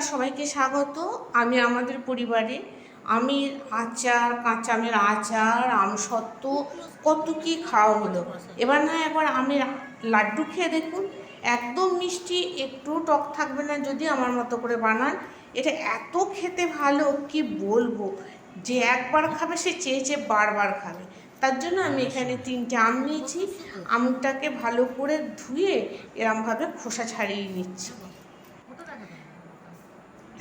সবাইকে স্বাগত। আমি আমাদের পরিবারে আমি আচার, কাঁচা আমের আচার আমসত্ত্ব কত কি খাওয়া হলো। এবার না একবার আমের লাড্ডু খেয়ে দেখুন। একদম মিষ্টি একটু টক থাকবে না যদি আমার মতো করে বানান। এটা এত খেতে ভালো, কি বলব? যে একবার খাবে, সে চেয়ে চেয়ে বারবার খাবে। তার জন্য আমি এখানে তিনটে আম নিয়েছি। আমটাকে ভালো করে ধুয়ে এরমভাবে খোসা ছাড়িয়ে নিচ্ছি।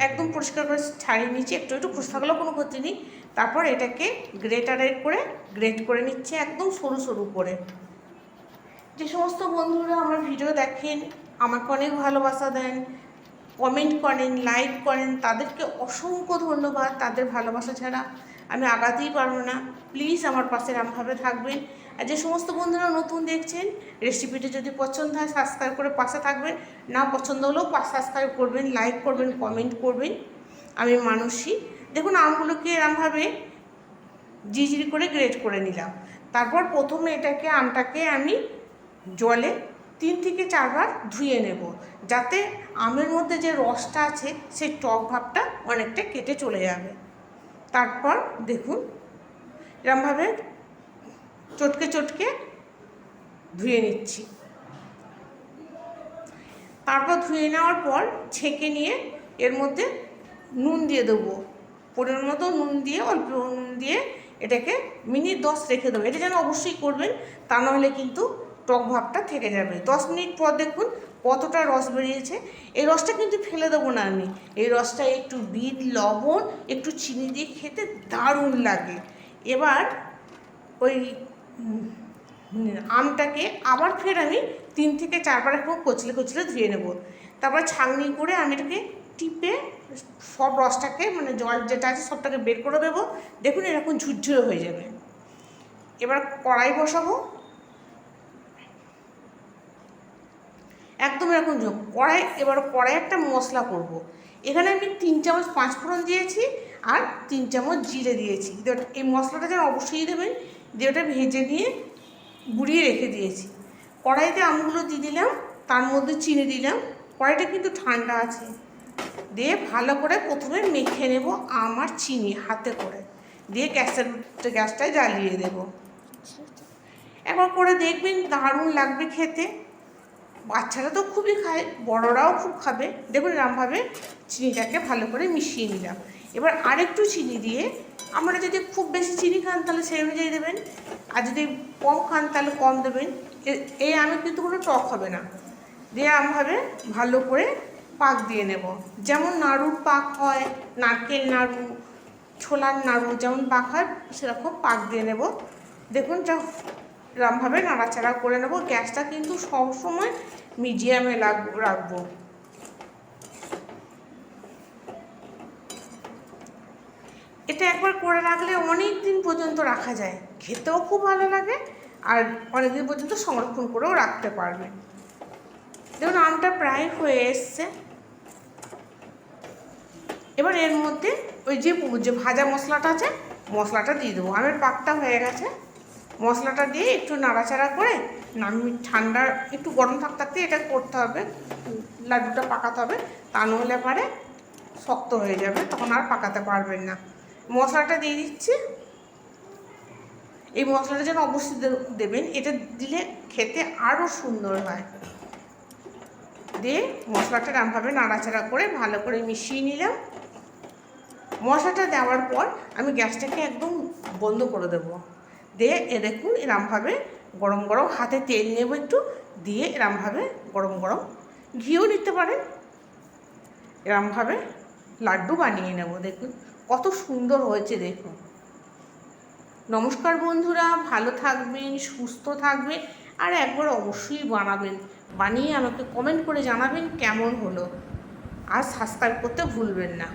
একদম পরিষ্কার করে ছাড়িয়ে নিচ্ছি একটু একটু খুশ থাকলেও কোনো ক্ষতি নেই। তারপর এটাকে গ্রেটারে করে গ্রেট করে নিচ্ছে একদম সরু সরু করে। যে সমস্ত বন্ধুরা আমার ভিডিও দেখেন, আমাকে অনেক ভালোবাসা দেন কমেন্ট করেন লাইক করেন, তাদেরকে অসংখ্য ধন্যবাদ। তাদের ভালোবাসা ছাড়া আমি আগাতেই পারব না। প্লিজ আমার পাশে এরমভাবে থাকবেন। আর যে সমস্ত বন্ধুরা নতুন দেখছেন রেসিপিটা যদি পছন্দ হয় সাবস্ক্রাইব করে পাশে থাকবেন। না পছন্দ হলেও সাবস্ক্রাইব করবেন লাইক করবেন কমেন্ট করবেন। আমি মানুষই দেখুন, আমগুলোকে এরমভাবে জিজিরি করে গ্রেট করে নিলাম। তারপর প্রথমে এটাকে, আমটাকে আমি জলে তিন থেকে চারবার ধুয়ে নেব। যাতে আমের মধ্যে যে রসটা আছে সেই টক ভাবটা অনেকটা কেটে চলে যাবে। তারপর দেখুন, এরমভাবে চটকে চটকে ধুয়ে নিচ্ছি। তারপর ধুয়ে নেওয়ার পর ছেঁকে নিয়ে এর মধ্যে নুন দিয়ে দেবো। পরিমাণ মতো নুন দিয়ে, অল্প নুন দিয়ে এটাকে মিনিট দশ রেখে দেবো। এটা যেন অবশ্যই করবেন, তা নাহলে কিন্তু টক ভাবটা থেকে যাবে। দশ মিনিট পর দেখুন কতটা রস বেরিয়েছে। এই রসটা কিন্তু ফেলে দেবো না আমি। এই রসটা একটু বিট লবণ, একটু চিনি দিয়ে খেতে দারুণ লাগে। এবার ওই আমটাকে আবার ফের আমি তিন থেকে চারবার এখন কচলে কচলে ধুয়ে নেব। তারপর ছাঁকনি করে আমি এটাকে টিপে সব রসটাকে মানে জল যেটা আছে সবটাকে বের করে দেবো। দেখুন এরকম ঝুরঝুরে হয়ে যাবে। এবার কড়াই বসাবো। একদম এরকম ঝোঁক কড়াই, এবার কড়াই একটা মশলা করব। এখানে আমি তিন চামচ পাঁচ ফোড়ন দিয়েছি আর তিন চামচ জিরে দিয়েছি। এই মশলাটা যেন অবশ্যই দেবেন, দিয়ে ওটা ভেজে নিয়ে গুঁড়িয়ে রেখে দিয়েছি। কড়াইতে আমগুলো দিয়ে দিলাম, তার মধ্যে চিনি দিলাম। কড়াইটা কিন্তু ঠান্ডা আছে। দিয়ে ভালো করে প্রথমে মেখে নেব আমার চিনি হাতে করে। দিয়ে গ্যাসের গ্যাসটায় জ্বালিয়ে দেব। একবার করে দেখবেন দারুণ লাগবে খেতে। বাচ্চারা তো খুবই খায়, বড়রাও খুব খাবে। দেখুন এরমভাবে চিনিটাকে ভালো করে মিশিয়ে নিলাম। এবার আরেকটু চিনি দিয়ে আমরা যদি খুব বেশি চিনি খান তাহলে সেই অনুযায়ী দেবেন। আর যদি কম খান তাহলে কম দেবেন। এই আমি কিন্তু কোনো টক হবে না। দিয়ে আমভাবে ভালো করে পাক দিয়ে নেব। যেমন নাড়ুর পাক হয়, নারকেল নাড়ু, ছোলার নাড়ু যেমন পাক হয়, সেরকম পাক দিয়ে নেব। দেখুন যা এরমভাবে নাড়াচাড়া করে নেব। গ্যাসটা কিন্তু সবসময় মিডিয়ামে লাগ রাখব। এটা একবার করে রাখলে অনেক দিন পর্যন্ত রাখা যায়। খেতেও খুব ভালো লাগে আর অনেক দিন পর্যন্ত সংরক্ষণ করেও রাখতে পারবে। দেখুন, আমটা প্রায় হয়ে এসছে। এবার এর মধ্যে ওই যে যে ভাজা মশলাটা আছে, মশলাটা দিয়ে দেবো। আমের পাকটা হয়ে গেছে। মশলাটা দিয়ে একটু নাড়াচাড়া করে নামি ঠান্ডা একটু গরম থাকতে থাকতে এটা করতে হবে। লাড্ডুটা পাকাতে হবে। তা নাহলে পারে শক্ত হয়ে যাবে, তখন আর পাকাতে পারবেন না। মশলাটা দিয়ে দিচ্ছি। এই মশলাটা যেন অবশ্যই দেবেন। এটা দিলে খেতে আরও সুন্দর হয়। দিয়ে মশলাটা এরমভাবে নাড়াচাড়া করে ভালো করে মিশিয়ে নিলাম। মশলাটা দেওয়ার পর আমি গ্যাসটাকে একদম বন্ধ করে দেবো। দিয়ে এ দেখুন এরমভাবে গরম গরম হাতে তেল নেব একটু, দিয়ে এরমভাবে গরম গরম ঘিও নিতে পারেন। এরমভাবে লাড্ডু বানিয়ে নেব, দেখুন কত সুন্দর হয়েছে, দেখুন। নমস্কার বন্ধুরা, ভালো থাকবেন, সুস্থ থাকবেন, আর একবার অবশ্যই বানাবেন। বানিয়ে আমাকে কমেন্ট করে জানাবেন কেমন হলো। আর সাবস্ক্রাইব করতে ভুলবেন না।